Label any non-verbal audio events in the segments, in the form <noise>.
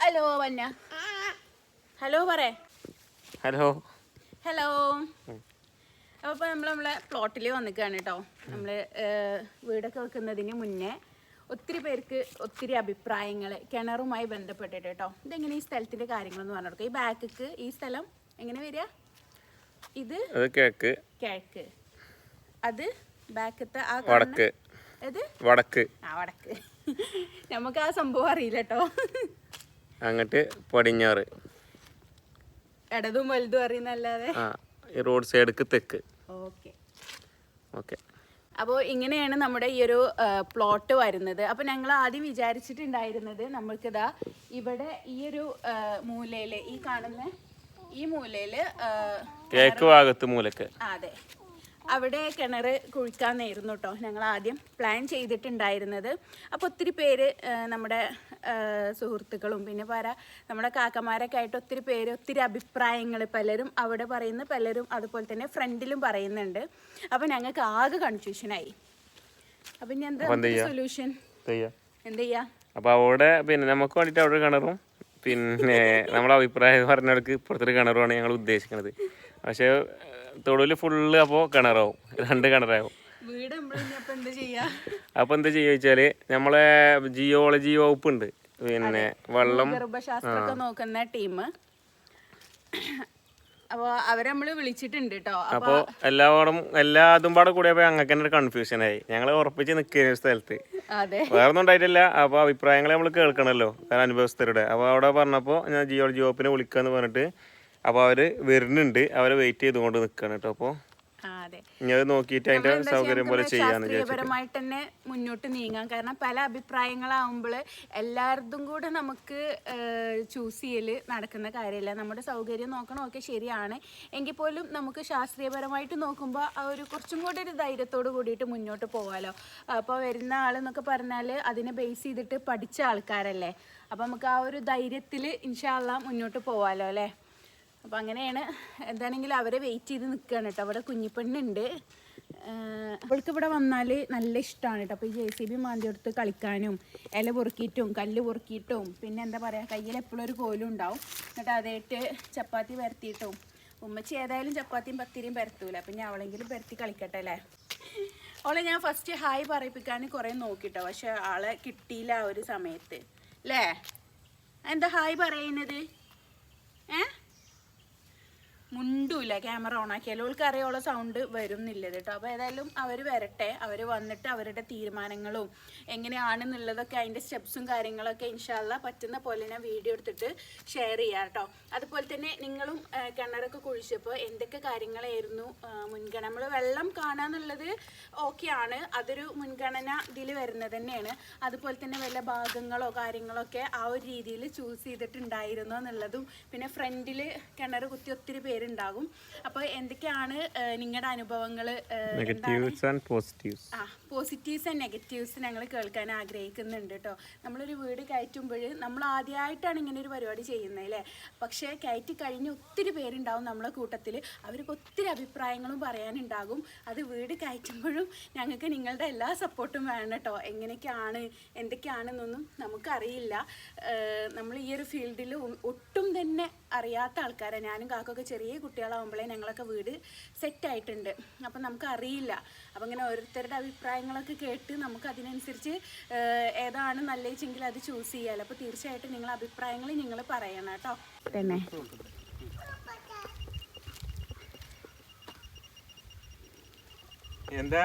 Hello വന്ന. Hello പറേ hello. Hello. അപ്പോൾ നമ്മൾ നമ്മളെ പ്ലോട്ടിൽ വന്നിക്കുകയാണ് കേട്ടോ നമ്മൾ വീടൊക്കെ വെക്കുന്നതിന് മുന്നേ ഒത്തിരി പേർക്ക് ഒത്തിരി അഭിപ്രായങ്ങൾ കിണറുമായി ബന്ധപ്പെട്ടിട്ട് കേട്ടോ ഇതെങ്ങനെ ഈ സ്ഥലത്തിന്റെ കാര്യങ്ങളെന്ന് പറഞ്ഞു കൊടുക്കുക ഈ ബാക്കിക്ക് ഈ സ്ഥലം എങ്ങനെ വരിക? ഇത് അത് കിഴക്ക്. കിഴക്ക്. അത് ബാക്കത്തെ ആ വടക്ക്. വടക്ക്. വടക്ക്. നമുക്ക് ആ സംഭവം അറിയില്ല കേട്ടോ അങ്ങോട്ട് പടിഞ്ഞാറ്. ഇടതും വലുതും അറിയുന്നല്ലാതെ? ഈ റോഡ് സൈഡ്ക്ക് തെക്ക്. ഓക്കെ. ഓക്കെ. അപ്പോൾ ഇങ്ങനെയാണ് നമ്മുടെ ഈ ഒരു പ്ലോട്ട് വരുന്നത്. അപ്പോൾ ഞങ്ങൾ ആദ്യം വിചാരിച്ചിട്ടുണ്ടായിരുന്നത് നമ്മൾക്കിതാ ഇവിടെ ഈ ഒരു മൂലയിൽ ഈ കാണുന്ന ഈ മൂലയിൽ കിഴക്ക് ഭാഗത്ത് മൂലക്ക്. അതെ. അവിടെ കിണർ കുഴിക്കാമെന്നായിരുന്നു കേട്ടോ. ഞങ്ങൾ ആദ്യം പ്ലാൻ ചെയ്തിട്ടുണ്ടായിരുന്നത്. അപ്പോൾ ഒത്തിരി പേര് നമ്മുടെ സുഹൃത്തുക്കളും പിന്നെ പറ നമ്മുടെ കാക്കമാരൊക്കെ ആയിട്ട് ഒത്തിരി പേര് ഒത്തിരി അഭിപ്രായങ്ങൾ പലരും അവിടെ പറയുന്നു. പലരും അതുപോലെ തന്നെ ഫ്രണ്ടിലും പറയുന്നുണ്ട്. അപ്പോൾ ഞങ്ങൾക്ക് ആകെ കൺഫ്യൂഷനായി അപ്പം ഞാൻ എന്താ സൊല്യൂഷൻ എന്ത് ചെയ്യാം അപ്പോൾ അവിടെ പിന്നെ നമുക്ക് വേണ്ടിയിട്ട് അവിടെ കിണറും. പിന്നെ <laughs> നമ്മുടെ അഭിപ്രായം പറഞ്ഞവർക്ക് ഇപ്പുറത്തൊരു കിണറുമാണ് ഞങ്ങൾ ഉദ്ദേശിക്കുന്നത് പക്ഷേ തൊടുവിൽ ഫുള്ള് അപ്പോ കിണറാവും. രണ്ട് കിണറാവും. നമ്മളിപ്പോൾ എന്താ ചെയ്യാ? അപ്പോൾ എന്താ ചെയ്യുക വെച്ചാൽ നമ്മളെ ജിയോളജി വകുപ്പുണ്ട് പിന്നെ വെള്ളം ഗർഭശാസ്ത്രമൊക്കെ നോക്കുന്ന ടീം. അപ്പോൾ അവരെ നമ്മൾ വിളിച്ചിട്ടുണ്ട് കേട്ടോ അപ്പോൾ എല്ലാവരും എല്ലാ അതും പാടെ കൂടിയപ്പോൾ ഞങ്ങൾക്ക് തന്നെ ഒരു കൺഫ്യൂഷൻ ആയി. ഞങ്ങൾ ഉറപ്പിച്ച് നിൽക്കുന്ന സ്ഥലത്ത്. വേറെ ഒന്നും ഉണ്ടായിട്ടില്ല. അപ്പോൾ അഭിപ്രായങ്ങൾ നമ്മൾ കേൾക്കണമല്ലോ അനുഭവസ്ഥരുടെ. അപ്പോൾ അവിടെ പറഞ്ഞപ്പോൾ ഞാൻ ജിയോളജി വകുപ്പിനെ വിളിക്കാന്ന് പറഞ്ഞിട്ട് അപ്പോൾ അവർ വരുന്നുണ്ട്. അവരെ വെയിറ്റ് ചെയ്തുകൊണ്ട് നിൽക്കുകയാണ് കേട്ടോ അപ്പോൾ ഇനി നോക്കിയിട്ട് അതിന്റെ സൗകര്യം പോലെ ശാസ്ത്രീയപരമായിട്ട് തന്നെ മുന്നോട്ട് നീങ്ങാം. കാരണം പല അഭിപ്രായങ്ങളാവുമ്പോൾ എല്ലാവർക്കും കൂടെ നമുക്ക് ചൂസ് ചെയ്യൽ നടക്കുന്ന കാര്യമില്ല നമ്മുടെ സൗകര്യം നോക്കണം? ഒക്കെ ശരിയാണ്. എങ്കിൽ പോലും നമുക്ക് ശാസ്ത്രീയപരമായിട്ട് നോക്കുമ്പോൾ ആ ഒരു കുറച്ചും കൂടെ ഒരു ധൈര്യത്തോട് കൂടിയിട്ട് മുന്നോട്ട് പോകാമല്ലോ അപ്പോൾ വരുന്ന ആളെന്നൊക്കെ പറഞ്ഞാൽ അതിനെ ബേസ് ചെയ്തിട്ട് പഠിച്ച ആൾക്കാരല്ലേ? അപ്പോൾ നമുക്ക് ആ ഒരു ധൈര്യത്തിൽ ഇൻഷാല്ല മുന്നോട്ട് പോകാമല്ലോ അല്ലേ? അപ്പോൾ അങ്ങനെയാണ്. എന്താണെങ്കിൽ അവരെ വെയിറ്റ് ചെയ്ത് നിൽക്കുകയാണ് കേട്ടോ അവിടെ കുഞ്ഞിപ്പെണ്ണുണ്ട്. അവൾക്ക് ഇവിടെ വന്നാൽ നല്ല ഇഷ്ടമാണ് കേട്ടോ അപ്പോൾ ഈ ജെ സി ബി മാന്തി എടുത്ത് കളിക്കാനും ഇല പൊറുക്കിയിട്ടും കല്ല് പൊറുക്കിയിട്ടും പിന്നെ എന്താ പറയുക കയ്യിൽ എപ്പോഴും ഒരു കോലും ഉണ്ടാവും. എന്നിട്ട് അതായിട്ട് ചപ്പാത്തി പരത്തിയിട്ടും. ഉമ്മച്ചി ഏതായാലും ചപ്പാത്തിയും പത്തിരിയും പരത്തൂല. ഞാൻ അവളെങ്കിലും പരത്തി കളിക്കട്ടെ അല്ലേ? അവളെ ഞാൻ ഫസ്റ്റ് ഹായ് പറയിപ്പിക്കാൻ കുറേ നോക്കിട്ടോ പക്ഷെ ആളെ കിട്ടിയില്ല ആ ഒരു സമയത്ത്. അല്ലേ എന്താ ഹായ് പറയുന്നത് മുണ്ടൂല ക്യാമറ ഓൺ ആക്കിയാൽ അവൾക്ക് അറിയാനുള്ള സൗണ്ട് വരുന്നില്ല കേട്ടോ അപ്പോൾ ഏതായാലും അവർ വരട്ടെ. അവർ വന്നിട്ട് അവരുടെ തീരുമാനങ്ങളും എങ്ങനെയാണെന്നുള്ളതൊക്കെ അതിന്റെ സ്റ്റെപ്സും കാര്യങ്ങളൊക്കെ ഇൻഷാല്ല പറ്റുന്ന പോലെ ഞാൻ വീഡിയോ എടുത്തിട്ട് ഷെയർ ചെയ്യാം കേട്ടോ അതുപോലെ തന്നെ നിങ്ങളും കിണറൊക്കെ കുഴിച്ചപ്പോൾ എന്തൊക്കെ കാര്യങ്ങളായിരുന്നു മുൻഗണന? നമ്മൾ വെള്ളം കാണാന്നുള്ളത് ഓക്കെയാണ് അതൊരു മുൻഗണന ഇതിൽ വരുന്നത് തന്നെയാണ്. അതുപോലെ തന്നെ വല്ല ഭാഗങ്ങളോ കാര്യങ്ങളോ ഒക്കെ ആ ഒരു രീതിയിൽ ചൂസ് ചെയ്തിട്ടുണ്ടായിരുന്നു എന്നുള്ളതും പിന്നെ ഫ്രണ്ടിൽ കിണർ കുത്തി ഒത്തിരി പേരുണ്ടാകും അപ്പോൾ എന്തൊക്കെയാണ് നിങ്ങളുടെ അനുഭവങ്ങൾ നെഗറ്റീവ്സ് ആൻഡ് പോസിറ്റീവ്സ് ആ പോസിറ്റീവ്സ് ആൻഡ് നെഗറ്റീവ്സ് ഞങ്ങൾ കേൾക്കാൻ ആഗ്രഹിക്കുന്നുണ്ട് കേട്ടോ നമ്മളൊരു വീട് കയറ്റുമ്പോൾ നമ്മൾ ആദ്യമായിട്ടാണ് ഇങ്ങനെ ഒരു പരിപാടി ചെയ്യുന്നത് അല്ലേ പക്ഷേ കയറ്റി കഴിഞ്ഞ് ഒത്തിരി പേരുണ്ടാവും നമ്മളെ കൂട്ടത്തിൽ അവർക്ക് ഒത്തിരി അഭിപ്രായങ്ങളും പറയാനുണ്ടാകും. അത് വീട് കയറ്റുമ്പോഴും ഞങ്ങൾക്ക് നിങ്ങളുടെ എല്ലാ സപ്പോർട്ടും വേണം കേട്ടോ എങ്ങനെയൊക്കെയാണ് എന്തൊക്കെയാണെന്നൊന്നും നമുക്കറിയില്ല. നമ്മൾ ഈ ഒരു ഫീൽഡിൽ ഒട്ടും തന്നെ അറിയാത്ത ആൾക്കാരെ. ഞാനും കാക്കൊക്കെ ചെറിയ കുട്ടികളാവുമ്പോഴേ ഞങ്ങളൊക്കെ വീട് സെറ്റ് ആയിട്ടുണ്ട്. അപ്പം നമുക്ക് അറിയില്ല അപ്പം ഇങ്ങനെ ഓരോരുത്തരുടെ അഭിപ്രായങ്ങളൊക്കെ കേട്ട് നമുക്ക് അതിനനുസരിച്ച് ഏതാണ് നല്ല നല്ലതെങ്കിൽ അത് ചൂസ് ചെയ്യാമല്ലോ അപ്പോൾ തീർച്ചയായിട്ടും നിങ്ങൾ അഭിപ്രായങ്ങൾ നിങ്ങൾ പറയണം കേട്ടോ. തന്നെ. എന്താ?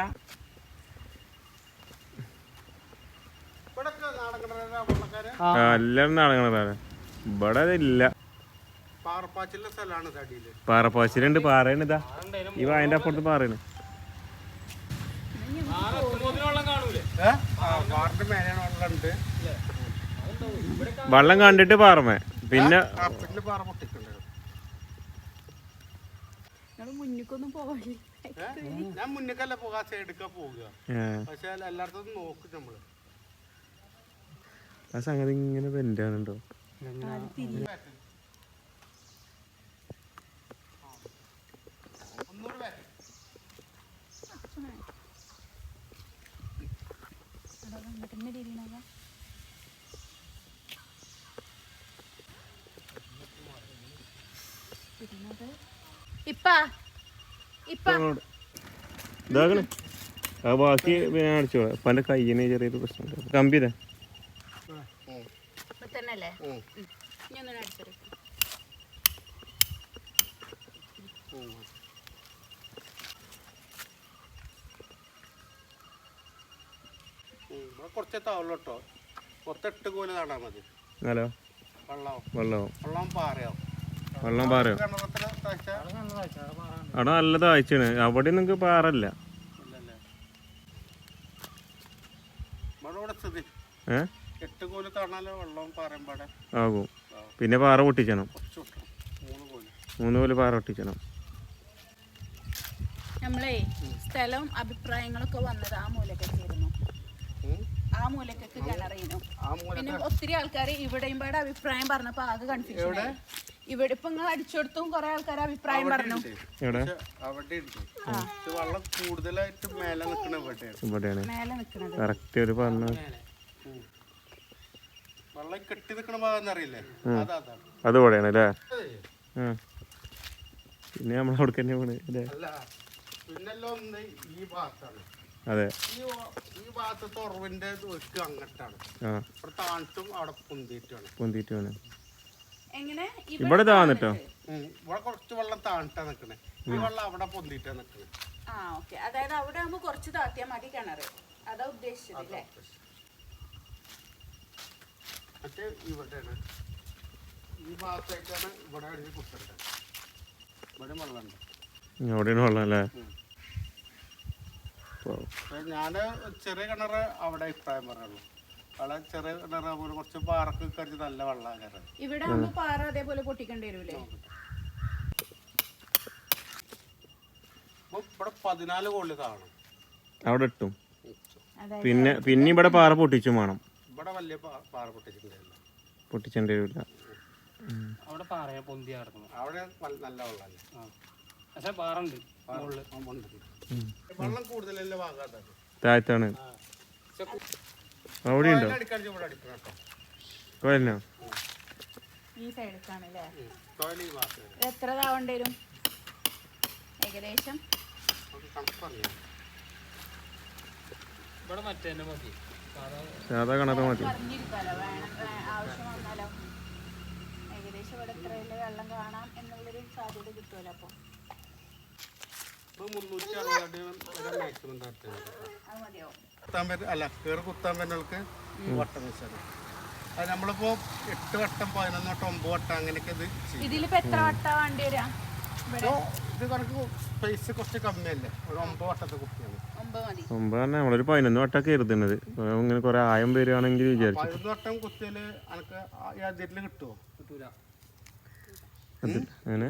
എല്ലാം നാളങ്ങളാണ് ഇവിടെ ഇല്ല പാറപ്പാച്ചിലുണ്ട് പാറയാണ് ഇതാ. ഈ വായന്റെ അപ്പുറത്ത് പാറയാണ്. വെള്ളം കണ്ടിട്ട് പാറമേ. പിന്നെ മുന്നിക്കൊന്നും പോകില്ല ഞാൻ മുന്നേക്കല്ല പോകാ സൈഡിക്ക പോകുക ആ, പക്ഷെ എല്ലായിടത്തും നോക്കും നമ്മൾ. ആ സംഗതി ഇങ്ങനെ ബെൻഡാണുണ്ടോ ഇതാകണേ. ആ ബാക്കി ഞാൻ അടിച്ചോളാം അപ്പം എന്റെ കയ്യിന് ചെറിയൊരു പ്രശ്നമുണ്ട് കമ്പി ഇതാ. ഇപ്പൊ തന്നെ അല്ലേ ഉം. ഇനി ഒന്നും അടിച്ചെടുക്കും ഉം. ഉം. ഇവിടെ കുറച്ചേ താവുള്ളൂ കേട്ടോ. മൊത്തെട്ട് കോൽ നടാൻ മതി. ഹലോ വെള്ളവും. വെള്ളമാവും വെള്ളം പാറയാവും. വെള്ളം പാറയോ? അവിടെ നല്ല താഴ്ചയാണ്. അവിടെ നിങ്ങൾക്ക് പാറല്ല ആകും. പിന്നെ പാറ പൊട്ടിച്ചണം. മൂന്ന് കോൽ പാറ പൊട്ടിച്ചണം. നമ്മളേ സ്ഥലം അഭിപ്രായങ്ങളൊക്കെ വന്നത് ആ മൂലക്കൊക്കെയായിരുന്നു ചേരുന്നു ആ മൂലക്കൊക്കെ കിണറിയുന്നു പിന്നെ ഒത്തിരി ആൾക്കാർ ഇവിടെയും പാടെ അഭിപ്രായം പറഞ്ഞപ്പോ ആകെ കൺഫ്യൂഷൻ ഇവിടെ ഇപ്പൊ നിങ്ങൾ അടിച്ചെടുത്തും കുറെ ആൾക്കാർ അഭിപ്രായം പറഞ്ഞു. അവിടെ വെള്ളം കൂടുതലായിട്ട് മേലെ നിൽക്കണ ഇവിടെയാണ്. ഇവിടെയാണ്. മേലെ കറക്റ്റ് ഒരു പറഞ്ഞ ഉം. വെള്ളം കെട്ടി നിൽക്കണ ഭാഗം അറിയില്ലേ? അതാ അതാണ് അത് അല്ലേ? പിന്നെ നമ്മൾ അവിടെ തന്നെ പോണ് അല്ലേ? അല്ല ഈ ഭാഗത്താണ്. അതെ. ഈ ഭാഗത്ത് അങ്ങട്ടാണ്. ആ. ഇവിടെ താഴ്ത്തും അവിടെ ഇവിടെ താന്നിട്ടോ. ഇവിടെ കുറച്ച് വെള്ളം താണിട്ടാ നിക്കണേ. ഈ വെള്ളം അവിടെ പൊന്തിട്ടാ നിക്കണേ. ആ ഓക്കെ. അതായത് അവിടെ ആകുമ്പോ കുറച്ച് താത്തിയാ മതി കിണറ്. അതാ ഉദ്ദേശിച്ചത് അല്ലേ? മറ്റേ ഇവിടെയാണ്. ഈ ഭാഗത്തേക്കാണ് ഇവിടെ ഒരു കുത്തണ്ടത് ഇവിടെ വെള്ളമുണ്ട്. അവിടെയാണ് വെള്ളം അല്ലേ? ഞാൻ ചെറിയ കിണറ് അവിടെ അഭിപ്രായം പറയുള്ളൂ അവിടെ ചെറിയ കിണറാകുമ്പോൾ കുറച്ച് പാറക്ക് കരിച്ച് നല്ല വെള്ളമാണ് കിണറ് ഇവിടെ ആകുമ്പോ പാറ അതേപോലെ പൊട്ടിക്കേണ്ടി വരൂലേ? അപ്പൊ ഇവിടെ പതിനാല് കോളി കാണും. അവിടെ ഇട്ടു. പിന്നെ പിന്നെ ഇവിടെ പാറ പൊട്ടിച്ചും വേണം. ഇവിടെ വലിയ പാ- പാറ പൊട്ടിച്ചിട്ടുണ്ടായില്ല പൊട്ടിച്ചേണ്ടി വരില്ല. അവിടെ പാറയാ പൊന്തി കിടക്കുന്നത് അവിടെ വൽ- നല്ല വെള്ളമല്ലേ ആ. പക്ഷെ പാറ ഉണ്ട് മുകളിൽ. ആ, ഉണ്ട്. വെള്ളം കൂടുതലല്ലേ ഭാഗത്ത് താഴത്താണ്. പക്ഷെ കു- അവിടെ ഉണ്ടോ കോയലിനോ? ഈ എത്ര താവേണ്ടി വരും? ഏകദേശം? കണക്ക് മതി. ഏകദേശം ഇവിടെ എത്രയിൽ വെള്ളം കാണാം എന്നുള്ളൊരു സാധ്യത കിട്ടുമല്ലോ അപ്പോൾ ഇപ്പൊ മുന്നൂറ്റി അറുപത് വരെ മാക്സിമം തട്ടുന്നത് അത് മതിയോ കുത്താൻ പറ്റും അല്ല കയറി കുത്താൻ പറ്റുന്നവർക്ക് വട്ടം വെച്ചാണ് അത് നമ്മളിപ്പോ എട്ട് വട്ടം പതിനൊന്ന് വട്ടം ഒമ്പത് വട്ടം അങ്ങനെയൊക്കെ ഇത് ഇതിലിപ്പോ എത്ര വട്ടം വേണ്ടി വരാ? ഇത് കണക്ക് സ്പേസ് കുറച്ച് കമ്മിയല്ലേ? ഒരു ഒമ്പത് വട്ടത്തെ കുത്തിയാണ് ഒമ്പത് നമ്മളൊരു പതിനൊന്ന് വട്ടമൊക്കെ കരുതുന്നത്. ഇങ്ങനെ കുറെ ആയം വരികയാണെങ്കിൽ വിചാരിച്ചു. പതിനൊന്ന് വട്ടം കുത്തിയാൽ അനക്ക് കിട്ടുമോ കിട്ടൂല? അങ്ങനെ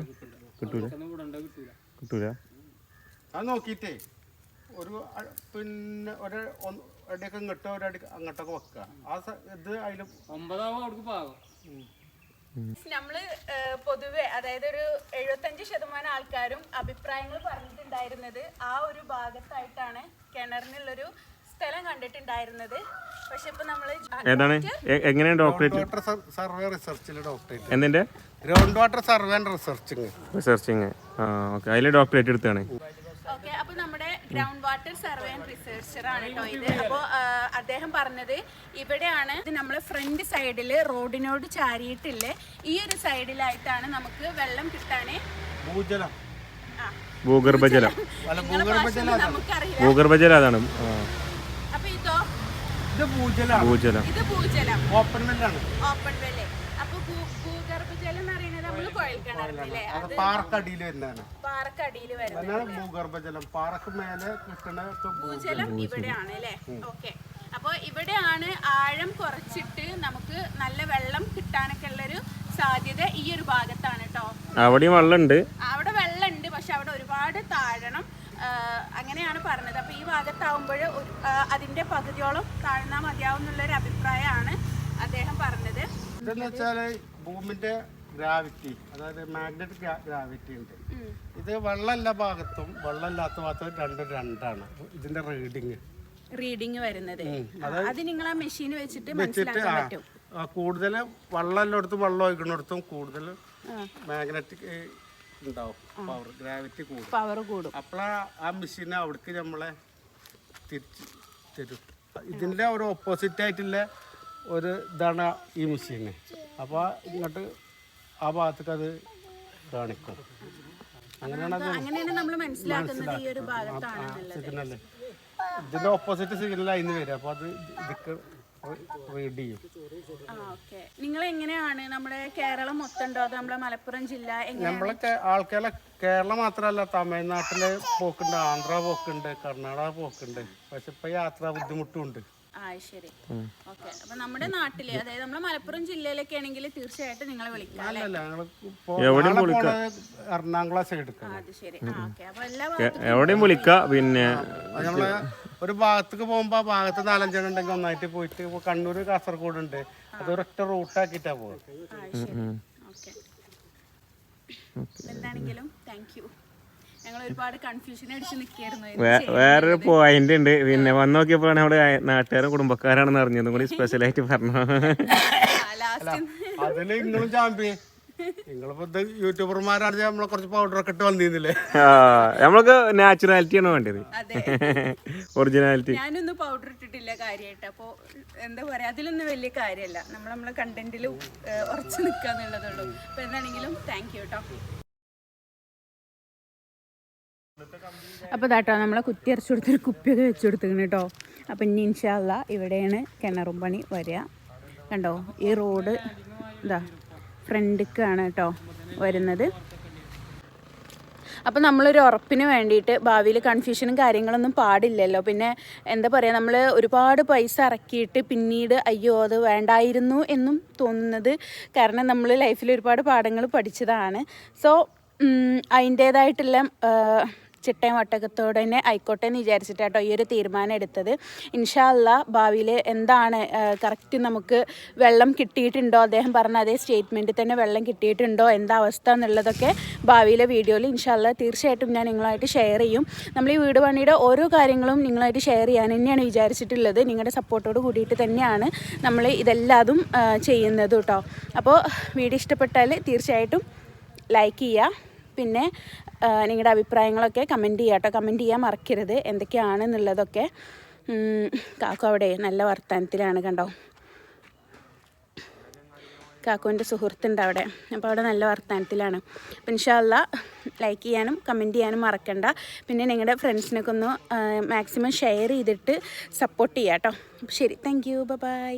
കിട്ടൂല. കിട്ടൂല? അത് നോക്കിയിട്ടേ ഒരു പിന്നെ ഒരു ഒന്ന് അടിയൊക്കെ ഇങ്ങോട്ടോ ഒരു അടി അങ്ങോട്ടൊക്കെ വെക്കുക. ആ ഇത് അതിൽ ഒമ്പതാവും അവിടേക്ക് പാകം. നമ്മൾ പൊതുവെ അതായത് ഒരു എഴുപത്തഞ്ച് ശതമാനം ആൾക്കാരും അഭിപ്രായങ്ങൾ പറഞ്ഞിട്ടുണ്ടായിരുന്നത് ആ ഒരു ഭാഗത്തായിട്ടാണ് കിണറിനുള്ളൊരു സ്ഥലം കണ്ടിട്ടുണ്ടായിരുന്നത്. പക്ഷെ ഇപ്പൊ നമ്മൾ ഏതാണ്? എ- എങ്ങനെയാണ് ഡോക്ടറേറ്റ്? വാട്ടർ സർവേ റിസർച്ചിൽ ഡോക്ടറേറ്റ്. എന്തിന്റെ? Ground water survey and researching researching ആ ഓക്കെ. അതിൽ ഡോക്ടറേറ്റ് എടുത്താണ് ഓക്കെ അപ്പൊ നമ്മുടെ ground water survey and researcher ആണ് കേട്ടോ ഇത്. അപ്പോൾ അദ്ദേഹം പറഞ്ഞത് ഇവിടെയാണ് ഇത് നമ്മളെ ഫ്രണ്ട് സൈഡിൽ റോഡിനോട് ചാരിയിട്ടില്ലേ? ഈ ഒരു സൈഡിലായിട്ടാണ് നമുക്ക് വെള്ളം കിട്ടാനേ. ഭൂജലം. ആ. ഭൂഗർഭജലം. അല്ല നമുക്കറിയില്ല. ഭൂഗർഭജലം അതാണ്. അപ്പൊ ഇതോ? ഇത് ഭൂജലാണ് ഭൂജലം. ഇത് ഭൂജലം. ഓപ്പൺ വെല്ലാണ് ഓപ്പൺ വെല്ലേ അപ്പൊ ഭൂ- ഭൂഗർഭജലം എന്ന് പറയുന്നത് നമ്മൾ കുഴൽ കിണറില്ലേ അത് പാറക്കടിയിൽ വരുന്നതാണ്. പാറക്കടിയിൽ വരുന്നത്. അതാണ് ഭൂഗർഭജലം. പാറക്ക് മേലെ കിട്ടുന്ന ഇപ്പൊ ഭൂ- ഭൂജലം ഇവിടെയാണ് അല്ലേ? ഓക്കെ. അപ്പോൾ ഇവിടെയാണ് ആഴം കുറച്ചിട്ട് നമുക്ക് നല്ല വെള്ളം കിട്ടാനൊക്കെ ഉള്ളൊരു സാധ്യത ഈ ഒരു ഭാഗത്താണ് കേട്ടോ. അവിടെയും വെള്ളമുണ്ട്. അവിടെ വെള്ളമുണ്ട് പക്ഷെ അവിടെ ഒരുപാട് താഴണം. ആ, അങ്ങനെയാണ് പറഞ്ഞത്. അപ്പോൾ ഈ ഭാഗത്താവുമ്പോൾ അതിന്റെ പകുതിയോളം താഴ്ന്നാൽ മതിയാവും എന്നുള്ളൊരു അഭിപ്രായമാണ് അദ്ദേഹം പറഞ്ഞത്. ഇതെന്ന് വെച്ചാൽ ഭൂമിന്റെ ഗ്രാവിറ്റി അതായത് മാഗ്നറ്റിക് ഗ്രാവിറ്റി ഉണ്ട്. ഇത് വെള്ളമല്ല ഭാഗത്തും വെള്ളമില്ലാത്ത ഭാഗത്തും രണ്ടും രണ്ടാണ്. ഇതിന്റെ റീഡിങ് റീഡിങ് വരുന്നത്. അത് നിങ്ങൾ ആ മെഷീൻ വെച്ചിട്ട് മനസ്സിലാക്കാൻ പറ്റും. കൂടുതൽ വെള്ളം എല്ലായിടത്തും വെള്ളം ഒഴിക്കുന്നിടത്തും കൂടുതൽ മാഗ്നറ്റിക് ഉണ്ടാവും. പവർ ഗ്രാവിറ്റി കൂടും. പവർ കൂടും. അപ്പോഴാ ആ മെഷീൻ അവിടേക്ക് നമ്മളെ തിരിച്ച് തരും. ഇതിന്റെ ഒരു ഓപ്പോസിറ്റ് ആയിട്ടുള്ള ഒരു ഇതാണ് ഈ മെഷീന് അപ്പോൾ ഇങ്ങോട്ട് ആ ഭാഗത്തേക്ക് അത് കാണിക്കും. അങ്ങനെയാണ് അത് അങ്ങനെയാണ് നമ്മൾ മനസ്സിലാക്കുന്നത് ഈ ഒരു ഭാഗത്താണെന്നുള്ളത്. ഇതിന്റെ ഓപ്പോസിറ്റ് സിഗ്നൽ അതിന് വരും. അപ്പോൾ അത് ഇതൊക്കെ റീഡ് ചെയ്യും. ആ ഓക്കെ നിങ്ങൾ എങ്ങനെയാണ് നമ്മുടെ കേരളം മൊത്തം ഉണ്ടോ അത് നമ്മുടെ മലപ്പുറം ജില്ല എങ്ങനെ നമ്മളെ കേ- ആൾക്കാരെ കേരളം മാത്രമല്ല തമിഴ്നാട്ടിൽ പോക്കുണ്ട് ആന്ധ്ര പോക്കുണ്ട് കർണാടക പോക്കുണ്ട്. പക്ഷെ ഇപ്പൊ യാത്രാ ബുദ്ധിമുട്ടുണ്ട് ആ ശരി. ഓക്കെ. അപ്പൊ നമ്മുടെ നാട്ടിൽ അതായത് നമ്മുടെ മലപ്പുറം ജില്ലയിലൊക്കെ ആണെങ്കിൽ തീർച്ചയായിട്ടും നിങ്ങളെ വിളിക്കാം എറണാകുളം അത് ശരി. ആ ഓക്കെ. അപ്പൊ എല്ലാ ഭാഗത്തും എവിടെയും വിളിക്കാം. പിന്നെ നമ്മൾ ഒരു ഭാഗത്തേക്ക് പോകുമ്പോ ആ ഭാഗത്ത് നാലഞ്ചെണ്ണം ഉണ്ടെങ്കിൽ ഒന്നായിട്ട് പോയിട്ട് ഇപ്പൊ കണ്ണൂർ കാസർഗോഡ് ഉണ്ട് അത് ഒരൊറ്റ റൂട്ടാക്കിയിട്ടാ പോകും ആ ശരി. ഓക്കെ. എന്താണെങ്കിലും താങ്ക് യു വേറൊരു പോയിന്റ് ഉണ്ട്. പിന്നെ വന്ന് നോക്കിയപ്പോഴാണ് അവിടെ നാട്ടുകാരും കുടുംബക്കാരാണെന്ന് അറിഞ്ഞതും കൂടി സ്പെഷ്യലായിട്ട് പറഞ്ഞു നമ്മളൊക്കെ അതിൽ നിങ്ങളും ചാമ്പ്യൻ നിങ്ങളിപ്പോ ഇത് യൂട്യൂബർമാരാണെങ്കിൽ നമ്മളെ കുറച്ച് പൗഡർ ഒക്കെ ഇട്ട് വന്നിരുന്നില്ലേ? ആ നമ്മൾക്ക് നാച്ചുറാലിറ്റിയാണ് വേണ്ടത്. അതെ. ഒറിജിനാലിറ്റി ഞാനൊന്നും പൗഡർ ഇട്ടിട്ടില്ല കാര്യമായിട്ട് അപ്പോൾ എന്താ പറയാ അതിലൊന്നും വലിയ കാര്യമല്ല നമ്മൾ നമ്മളെ കണ്ടന്റിൽ ഉറച്ചു നിൽക്കാന്നുള്ളതുള്ളൂ അപ്പൊ എന്താണെങ്കിലും താങ്ക് യു കേട്ടോ അപ്പോൾ ഇതാട്ടോ നമ്മളെ കുത്തി അരച്ചു കൊടുത്തൊരു കുപ്പിയൊക്കെ വെച്ച് കൊടുത്തിരിക്കണം കേട്ടോ അപ്പം ഇനി ഇൻഷാല്ല ഇവിടെയാണ് കിണറും പണി വരിക. കണ്ടോ ഈ റോഡ് ഇതാ ഫ്രണ്ടിക്കാണ് കേട്ടോ വരുന്നത്. അപ്പം നമ്മളൊരു ഉറപ്പിന് വേണ്ടിയിട്ട് ഭാവിയിൽ കൺഫ്യൂഷനും കാര്യങ്ങളൊന്നും പാടില്ലല്ലോ. പിന്നെ എന്താ പറയുക നമ്മൾ ഒരുപാട് പൈസ ഇറക്കിയിട്ട് പിന്നീട് അയ്യോ അത് വേണ്ടായിരുന്നു എന്നും തോന്നുന്നത് കാരണം നമ്മൾ ലൈഫിൽ ഒരുപാട് പാഠങ്ങൾ പഠിച്ചതാണ്. സോ അതിന്റേതായിട്ടുള്ള ചിട്ടയും വട്ടകത്തോടെ തന്നെ ആയിക്കോട്ടെ എന്ന് വിചാരിച്ചിട്ടാട്ടോ ഈ ഒരു തീരുമാനം എടുത്തത്. ഇൻഷാല്ല ഭാവിയിൽ എന്താണ് കറക്റ്റ് നമുക്ക് വെള്ളം കിട്ടിയിട്ടുണ്ടോ? അദ്ദേഹം പറഞ്ഞ അതേ സ്റ്റേറ്റ്മെന്റിൽ തന്നെ വെള്ളം കിട്ടിയിട്ടുണ്ടോ? എന്താ അവസ്ഥ എന്നുള്ളതൊക്കെ ഭാവിയിലെ വീഡിയോയിൽ ഇൻഷാല്ല തീർച്ചയായിട്ടും ഞാൻ നിങ്ങളായിട്ട് ഷെയർ ചെയ്യും. നമ്മൾ ഈ വീട് പണിയുടെ ഓരോ കാര്യങ്ങളും നിങ്ങളായിട്ട് ഷെയർ ചെയ്യാൻ തന്നെയാണ് വിചാരിച്ചിട്ടുള്ളത്. നിങ്ങളുടെ സപ്പോർട്ടോട് കൂടിയിട്ട് തന്നെയാണ് നമ്മൾ ഇതെല്ലാതും ചെയ്യുന്നത് കേട്ടോ. അപ്പോൾ വീഡിയോ ഇഷ്ടപ്പെട്ടാൽ തീർച്ചയായിട്ടും ലൈക്ക് ചെയ്യുക. പിന്നെ നിങ്ങളുടെ അഭിപ്രായങ്ങളൊക്കെ കമന്റ് ചെയ്യാം കേട്ടോ. കമന്റ് ചെയ്യാൻ മറക്കരുത്. എന്തൊക്കെയാണെന്നുള്ളതൊക്കെ കാക്കു അവിടെ നല്ല വർത്തമാനത്തിലാണ് കണ്ടോ. കാക്കുവിന്റെ സുഹൃത്തുണ്ട് അവിടെ. അപ്പോൾ അവിടെ നല്ല വർത്തമാനത്തിലാണ്. അപ്പം ഇൻഷാല്ല ലൈക്ക് ചെയ്യാനും കമന്റ് ചെയ്യാനും മറക്കണ്ട. പിന്നെ നിങ്ങളുടെ ഫ്രണ്ട്സിനൊക്കെ ഒന്ന് മാക്സിമം ഷെയർ ചെയ്തിട്ട് സപ്പോർട്ട് ചെയ്യാം കേട്ടോ. ശരി താങ്ക് യു ബൈ